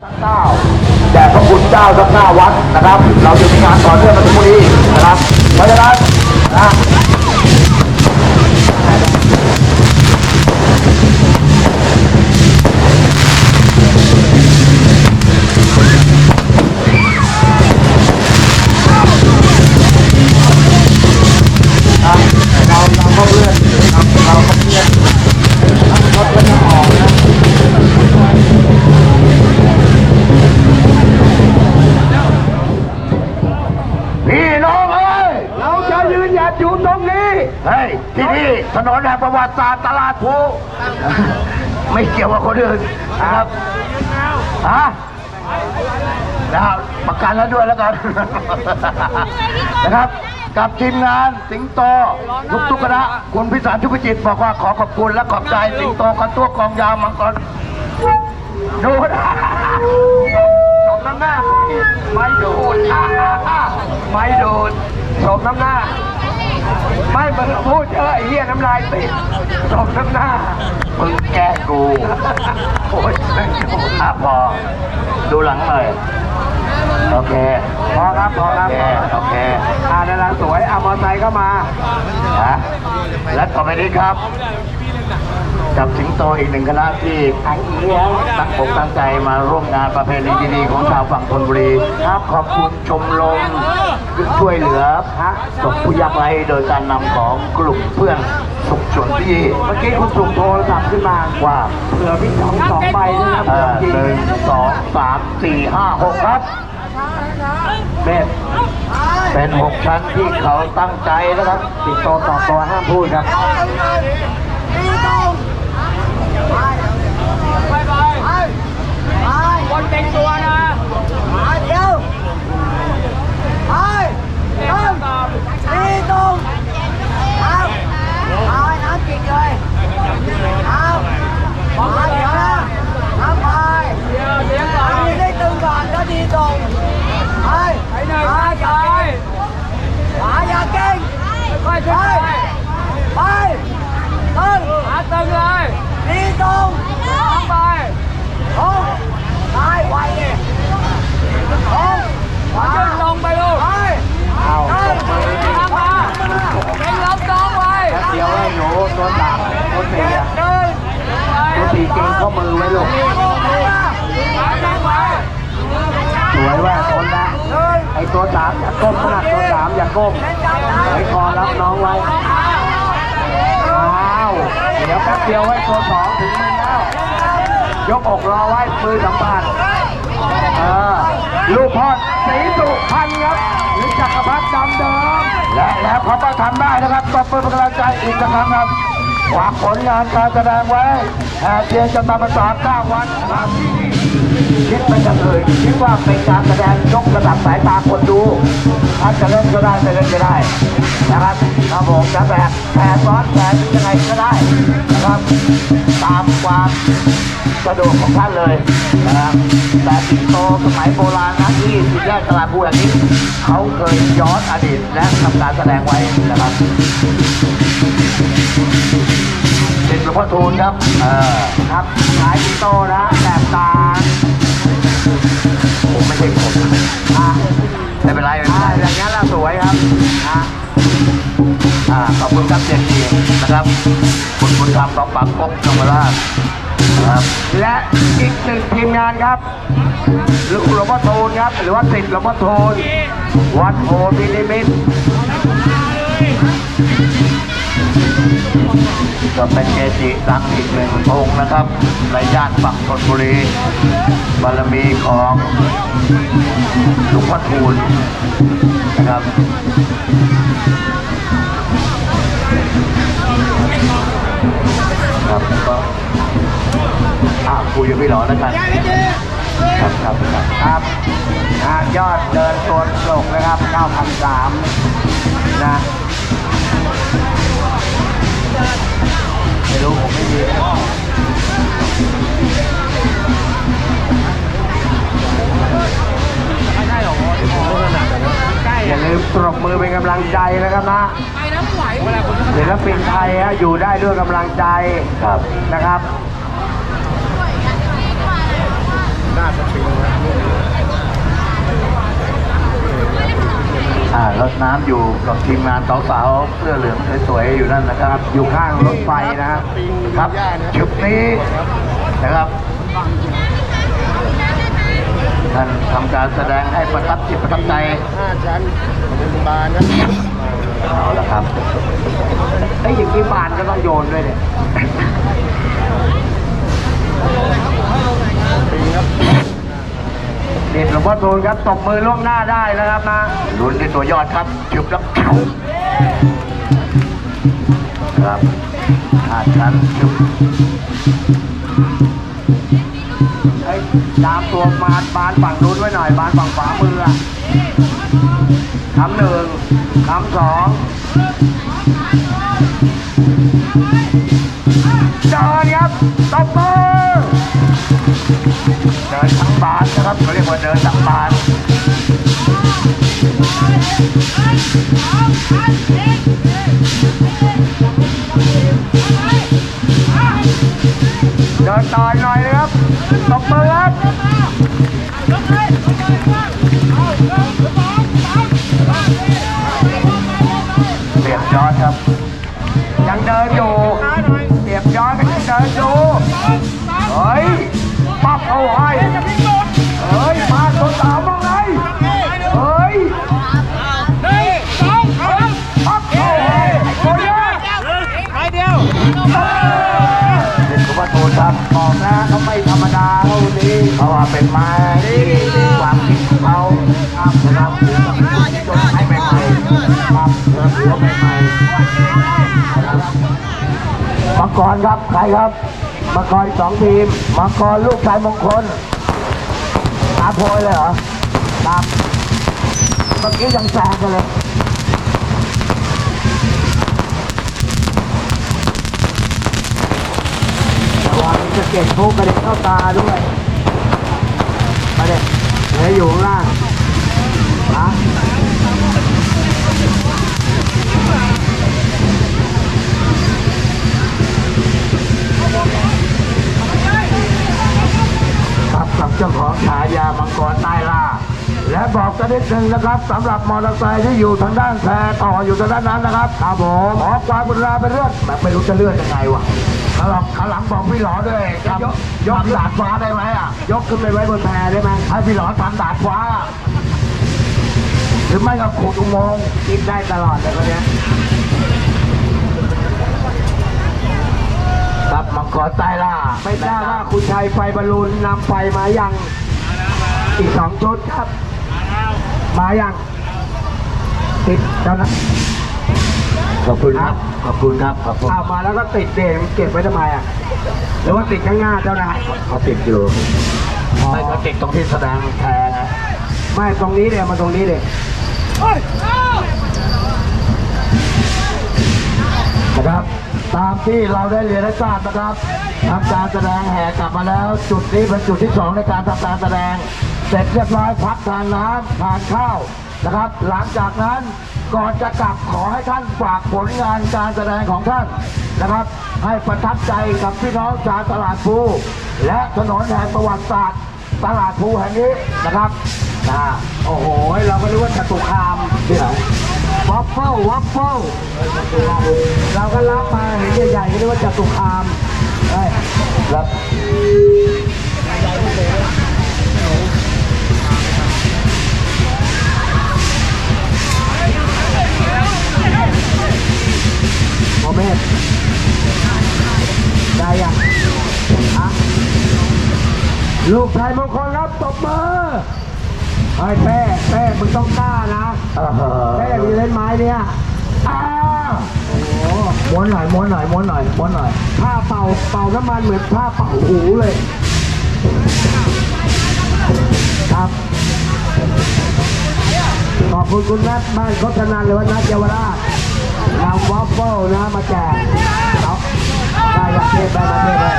เก้าแด่พระคุณเจ้าทั้งหน้าวัดนะครับ เราจะมีงานต่อเนื่องมาถึงวันนี้นะครับเพราะฉะนั้น ถนนแห่งประวัติศาสตร์ตลาดภูไม่เกี่ยวกับคนอื่นนะครับฮะนะครับประกันแล้วด้วยแล้วกันนะครับ กับทีมงานสิงโตทุกทุกๆคณะคุณพิสารชุพิจิตรบอกว่าขอขอบคุณและขอบใจสิงโตกันตัวกองยาวมังกรดูนะสมน้ำหน้า ไม่ดูดไม่ดูดสมน้ำหน้า ไม่มึงพูดเยอะไอ้เหี้ยน้ำลายติดสมน้ำหน้า มึงแกล้งกู โอ้ยแม่งโอ้ยอะพอ ดูหลังหน่อย โอเค พอครับพอครับเค โอเคอ่าดาราสวยอามอไซค์ก็มาฮะและต่อไปนี้ครับ กับสิงโตอีกหนึ่งคณะที่ตั้งอกตั้งใจมาร่วมงานประเพณีดีๆของชาวฝั่งธนบุรีครับขอบคุณชมรมช่วยเหลือพระศพผู้ยากไร้โดยการนำของกลุ่มเพื่อนสุขชนที่เมื่อกี้คุณสุ่มโทรศัพท์ขึ้นมาว่าเผื่อพี่สองสองใบนะครับเอเผื่ออจริงหนึ่งสองสามสี่ห้าหกครับเป็นเป็นหกชั้นที่เขาตั้งใจนะครับติดโตต่อตัวห้ามพูดครับ คนเต็งตัวนะเดี๋ยวไปต้มตีตุ้มเอาเอาให้น้ำจิกเลยเอามาเดี๋ยวนะน้ำไป เดี๋ยวเดี๋ยวก่อน ดีได้ตึงก่อนก็ดีตรงไป ไอ้หนึ่ง ไป ข้า อย่า ซ้าย ไปอย่าเก่ง ค่อย ไป ช่วย ไปตึง หาตึงเลย ดีตรง ลงไป ตรงไปไวเลยตรงไป ขึ้นลงไปลูก ไป เอา ตึง ตามมาเป็นล้มน้องไว้ เดี๋ยว ให้หนูตัวสามตัวสี่ะตัวสี่เก่งข้อมือไว้ลูกสวยว่าคนละไอตัวสามอย่าก้มมากตัวสามอย่าก้มไว้คอรับน้องไว้อ้าวเดี๋ยวแป๊บเดียวไว้ตัวสองถึงมือแล้วยกอกรอไว้มือสัมผัส เออลูกพ่อศรีสุพรรณครับหรือจักรพรรดิดำเดิมและแล้วเขาก็ทำได้นะครับตบมือเป็นกำลังใจอีกครั้งครับ ฝากผลงานการแสดงไว้แห่เทียนจะตามภาษาเก้าวันครับคิดไม่กันเลยคิดว่าเป็นการแสดงยกระดับสายตาคนดูถ้าจะเล่นก็ได้ไม่เล่นก็ได้นะครับครับผมจะแบบแผลซ้อนแผลยังไงก็ได้นะครับตามความสะดวกของท่านเลยนะครับแต่สิงโตสมัยโบราณนะที่สี่แยกตลาดภูอย่งนี้เขาเคยย้อนอดีตและทำการแสดงไว้นะครับเป็นหลวงพ่อทูลครับเออครับสายจิโตนะแบบตาผมไม่ใช่คนอะไม่เป็นไรไม่เป็นอ่าไรอย่างนี้ยเราสวยครับอะอ่าขอบคุณครับเจนทีนะครับ คุณคุณธรรมกองปักกบจังหวัดราชนะครับและอีกหนึ่งทีมงานครับหลวงพ่อโทนครับ หรือว่าติดหลวงพ่อโทนวัดโพธินิมิตร ก็เป็นเกจิดังอีกหนึ่งองค์นะครับ ในย่านฝั่งธนบุรี บารมีของหลวงพ่อทูลนะครับครับก็อ่าคุยกับพี่หลอแล้วกันครับครับครับครับยอดเดินตัวโลกนะครับ 9,003นะ ปรบมือเป็นกำลังใจนะครับนะไปนะไม่ไหวเวลาคนศิลปินไทยฮะอยู่ได้ด้วยกำลังใจครับนะครับคอ่ารถน้ำอยู่กับทีมงานสาวๆเสื้อเหลืองสวยๆอยู่นั่นนะครับ อยู่ข้างรถไฟนะฮะครับชุดนี้นะครับ ท่านทำการแสดงให้ประทับจิตประทับใจห้าชั้นเป็นบานนะเอาละครับไอ้ยอย่างนี้บานก็ต้องโยนด้วยเนี่ยปิงครับเด็ดหลวงพ่อทูลครับตบมือล่วงหน้าได้นะครับนะลุ้นที่ตัวยอดครับชุบแล้วครับห้าชั้นชุบ ตามตัวบาบานฝั่งนู้นไว้หน่อยบานฝั่งขวามือคำหนึ่งคำสองเดินครับตบมือเดินทั้งบานนะครับเขาเรียกว่าเดินทั้งบาน เดินต่อยหน่อยนะครับตบมือครับ เพราะว่าเป็นไม้ที่ความคิดของเขาครับนะครับจนให้ใหม่ๆครับเริ่มหัวใหม่ๆมังกรครับใครครับมังกรสองทีมมังกรลูกชายมงคลตาโพยเลยเหรอครับเมื่อกี้ยังแซงกันเลยระวังจะเก็บทุกกระเด็นเข้าตาด้วย มาเด็กเหลืออยู่ข้างล่างฮะครับกับเจ้าของฉายามังกรใต้ล่า และบอกกันนิดนึงนะครับสำหรับมอเตอร์ไซค์ที่อยู่ทางด้านแพรต่ออยู่ทางด้านนั้นนะครับครับผมขอความกรุณาไปเลื่อนแบบไม่รู้จะเลื่อนยังไงวะ ข้างหลังข้างหลังบอกพี่หลอด้วยครับยกดาดฟ้าได้ไหมอะ ยกขึ้นไปไว้บนแพได้ไหมให้พี่หลอทำดาดฟ้า หรือไม่ก็ขุดอุโมงค์คิดได้ตลอดเลยคนเนี้ยครับมังกรใต้ล่าไม่ทราบว่าคุณชัยไฟบอลลูนนำไฟมายังอีกสองชุดครับ มายังติดเจ้านะ ขอบคุณครับ ขอบคุณครับ ขอบคุณเอามาแล้วก็ติดเด่นเก็บไว้ทำไมอะหรือว่าติดข้างหน้าเจ้านายเขาติดอยู่ไม่เขาติดตรงที่แสดงแพรนะไม่ตรงนี้เดี๋ยวมาตรงนี้เดี๋ยวนะครับ ตามที่เราได้เรียนให้ทราบนะครับทำการแสดงแห่กลับมาแล้ว จุดนี้เป็นจุดที่สองในการทำการแสดง เสร็จเรียบร้อยพักทานน้ำทานข้าว นะครับ หลังจากนั้นก่อนจะกลับขอให้ท่านฝากผลงานการแสดงของท่านนะครับ ให้ประทับใจกับพี่น้องชาวตลาดภูและถนนแห่งประวัติศาสตร์ตลาดภูแห่งนี้นะครับนะโอ้โห เราก็รู้ว่าจตุคามที่ไหนวัฟเฟิลวัฟเฟิลเราก็รับมาเห็นใหญ่ๆก็เรียกว่าจตุคามเอ้ยครับ โมเมศได้ยังฮะลูกชายมงคลครับตบมือไอ้แป้แป้มึงต้องกล้านะแป้มีเล่นไม้เนี่ยอ้าวโอ้หม้วนหน่อยม้วนหน่อยม้วนหน่อยม้วนหน่อยผ้าเป่าเป่าน้ำมันเหมือนผ้าเป่าหูเลย ครับ ขอบคุณคุณนัทบ้านเขาธนันหรือว่านัทเยาวราชนำวอฟเฟิลนะมาแจกได้ปาเทศได้มาเทศได้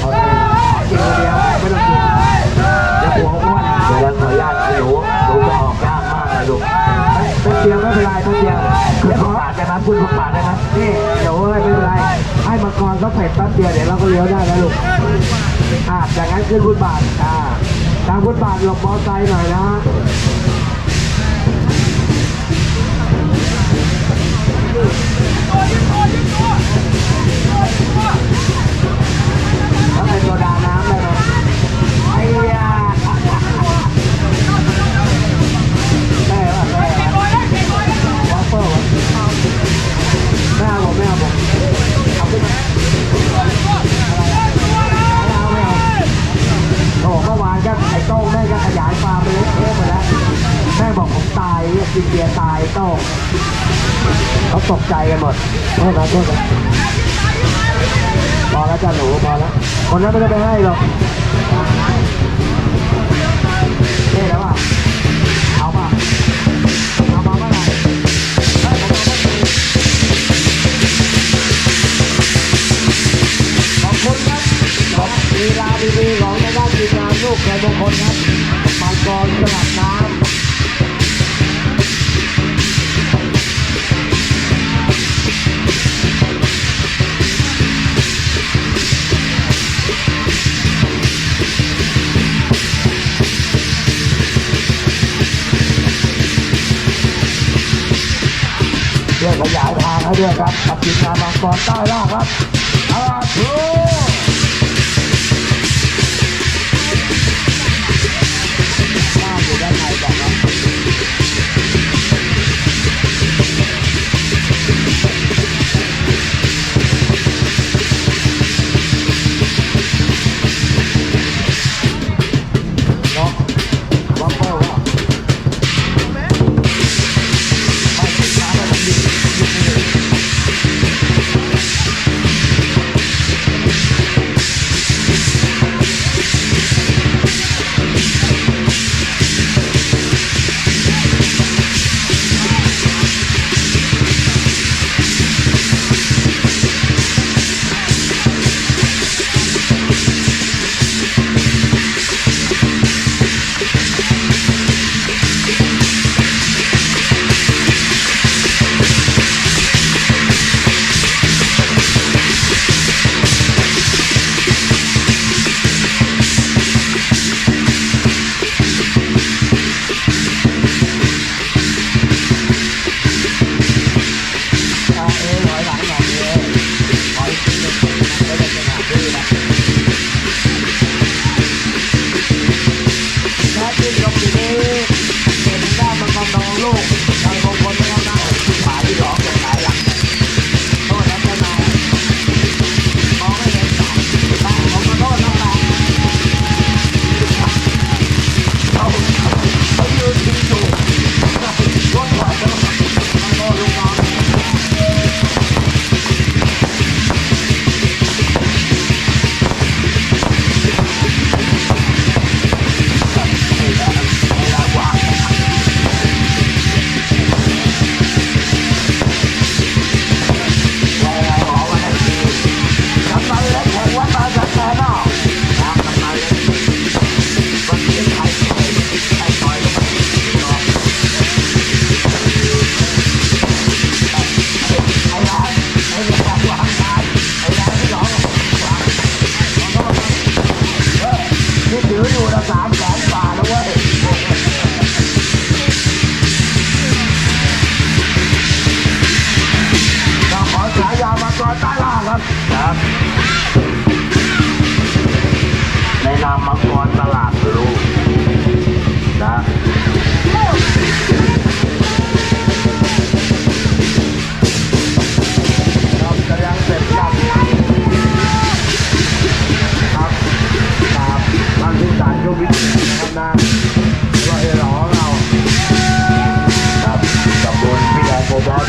เอาจริงเดียวไม่ต้องกินจะหัวอ้วนเดี๋ยวขออนุญาตหนูหนูจะออกยากมากเลลูกตัวเดียวไม่เป็นไรเดียวเดี๋ยวขอปาดได้ไหมคุขอปาดได้ไหนี่เดี๋ยวอะไรไม่เป็นไรให้มังกรเขาเผ็ดแป๊บเตียวเดี๋ยวเราก็เลี้ยวได้แล้วลูกอ่าจากนั้นขึ้นพุทบาทอ่าทางพุทบาทหลบมอไซค์หน่อยนะ Ніхто, ніхто, ніхто! Ніхто, ніхто! กันหมดโทษนะโทษนะพอแล้วจ้าหนูพอแล้วคนนั้นไม่ได้ไปให้หรอกเท่แล้วอะเอาป่ะเอามาเมื่อไหร่ขอบคุณครับขอบลีลาดีๆของทางด้านทีมงานลูกไก่มงคนครับมังกรสลับ ให้ด้วยครับกับทีมงานมังกรใต้ล่าครับอาลาทู ต้ลาครับครับในนามมังกรตลาดรู้ นะเราจยังเสร็จครับครับตามทางที่สารโยวิททำนานว่าเอรอของเรา ครับตำบลพิยาโคบอส